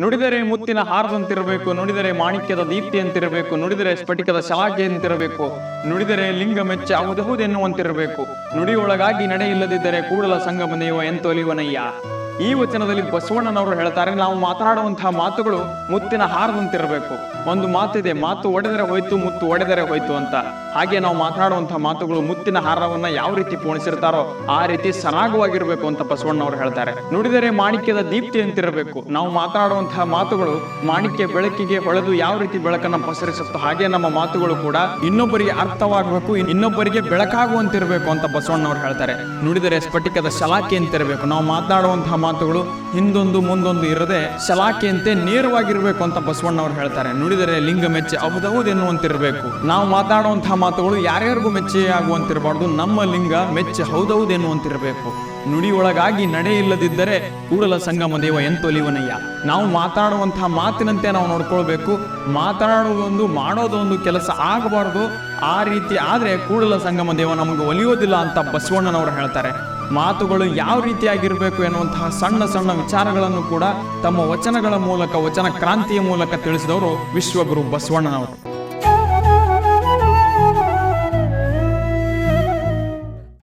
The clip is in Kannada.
ನುಡಿದರೆ ಮುತ್ತಿನ ಹಾರದಂತಿರಬೇಕು, ನುಡಿದರೆ ಮಾಣಿಕ್ಯದ ದೀಪ್ತಿಯಂತಿರಬೇಕು, ನುಡಿದರೆ ಸ್ಫಟಿಕದ ಶಾಖೆಯಂತಿರಬೇಕು, ನುಡಿದರೆ ಲಿಂಗ ಮೆಚ್ಚ ಹೌದೌದೆನ್ನುವಂತಿರಬೇಕು ನುಡಿಯೊಳಗಾಗಿ ನಡೆಯಿಲ್ಲದಿದ್ದರೆ ಕೂಡಲ ಸಂಗಮ ದೇವ ಎಂತೊಲಿವನಯ್ಯ? ಈ ವಚನದಲ್ಲಿ ಬಸವಣ್ಣನವರು ಹೇಳ್ತಾರೆ, ನಾವು ಮಾತನಾಡುವಂತಹ ಮಾತುಗಳು ಮುತ್ತಿನ ಹಾರದಂತಿರಬೇಕು. ಒಂದು ಮಾತಿದೆ, ಮಾತು ಒಡೆದರೆ ಹೋಯ್ತು, ಮುತ್ತು ಒಡೆದರೆ ಹೋಯ್ತು ಅಂತ. ಹಾಗೆ ನಾವು ಮಾತನಾಡುವಂತಹ ಮಾತುಗಳು ಮುತ್ತಿನ ಹಾರವನ್ನ ಯಾವ ರೀತಿ ಪೋಣಿಸಿರ್ತಾರೋ ಆ ರೀತಿ ಸರಾಗವಾಗಿರಬೇಕು ಅಂತ ಬಸವಣ್ಣವರು ಹೇಳ್ತಾರೆ. ನುಡಿದರೆ ಮಾಣಿಕ್ಯದ ದೀಪ್ತಿ ಅಂತಿರಬೇಕು. ನಾವು ಮಾತನಾಡುವಂತಹ ಮಾತುಗಳು ಮಾಣಿಕ್ಯ ಬೆಳಕಿಗೆ ಹೊಳೆದು ಯಾವ ರೀತಿ ಬೆಳಕನ್ನ ಪಸರಿಸುತ್ತೋ ಹಾಗೆ ನಮ್ಮ ಮಾತುಗಳು ಕೂಡ ಇನ್ನೊಬ್ಬರಿಗೆ ಅರ್ಥವಾಗಬೇಕು ಇನ್ನೊಬ್ಬರಿಗೆ ಬೆಳಕಾಗುವಂತಿರಬೇಕು ಅಂತ ಬಸವಣ್ಣವರು ಹೇಳ್ತಾರೆ. ನುಡಿದರೆ ಸ್ಫಟಿಕದ ಶಲಾಕೆ ಅಂತಿರಬೇಕು. ನಾವು ಮಾತನಾಡುವಂತಹ ಮಾತುಗಳು ಹಿಂದೊಂದು ಮುಂದೊಂದು ಇರದೆ ಶಲಾಕೆಯಂತೆ ನೇರವಾಗಿರಬೇಕು ಅಂತ ಬಸವಣ್ಣವ್ರು ಹೇಳ್ತಾರೆ. ನುಡಿದರೆ ಲಿಂಗ ಮೆಚ್ಚೆ ಹೌದೌದು ಎನ್ನುವಂತಿರಬೇಕು. ನಾವು ಮಾತಾಡುವಂತಹ ಮಾತುಗಳು ಯಾರ್ಯಾರಿಗೂ ಮೆಚ್ಚೆ ಆಗುವಂತಿರಬಾರ್ದು. ನಮ್ಮ ಲಿಂಗ ಮೆಚ್ಚೆ ಹೌದೌದು ಎನ್ನುವಂತಿರಬೇಕು. ನುಡಿಯೊಳಗಾಗಿ ನಡೆ ಇಲ್ಲದಿದ್ದರೆ ಕೂಡಲ ಸಂಗಮ ದೇವ ಎಂತೊಲಿವನಯ್ಯ ನಾವು ಮಾತಾಡುವಂತಹ ಮಾತಿನಂತೆ ನಾವು ನೋಡ್ಕೊಳ್ಬೇಕು. ಮಾತಾಡುವುದೊಂದು ಮಾಡೋದೊಂದು ಕೆಲಸ ಆಗಬಾರ್ದು. ಆ ರೀತಿ ಆದ್ರೆ ಕೂಡಲ ಸಂಗಮ ದೇವ ನಮಗೆ ಒಲಿಯೋದಿಲ್ಲ ಅಂತ ಬಸವಣ್ಣನವರು ಹೇಳ್ತಾರೆ. ಮಾತುಗಳು ಯಾವ ರೀತಿಯಾಗಿರಬೇಕು ಎನ್ನುವಂತಹ ಸಣ್ಣ ಸಣ್ಣ ವಿಚಾರಗಳನ್ನು ಕೂಡ ತಮ್ಮ ವಚನಗಳ ಮೂಲಕ, ವಚನ ಕ್ರಾಂತಿಯ ಮೂಲಕ ತಿಳಿಸಿದವರು ವಿಶ್ವಗುರು ಬಸವಣ್ಣನವರು.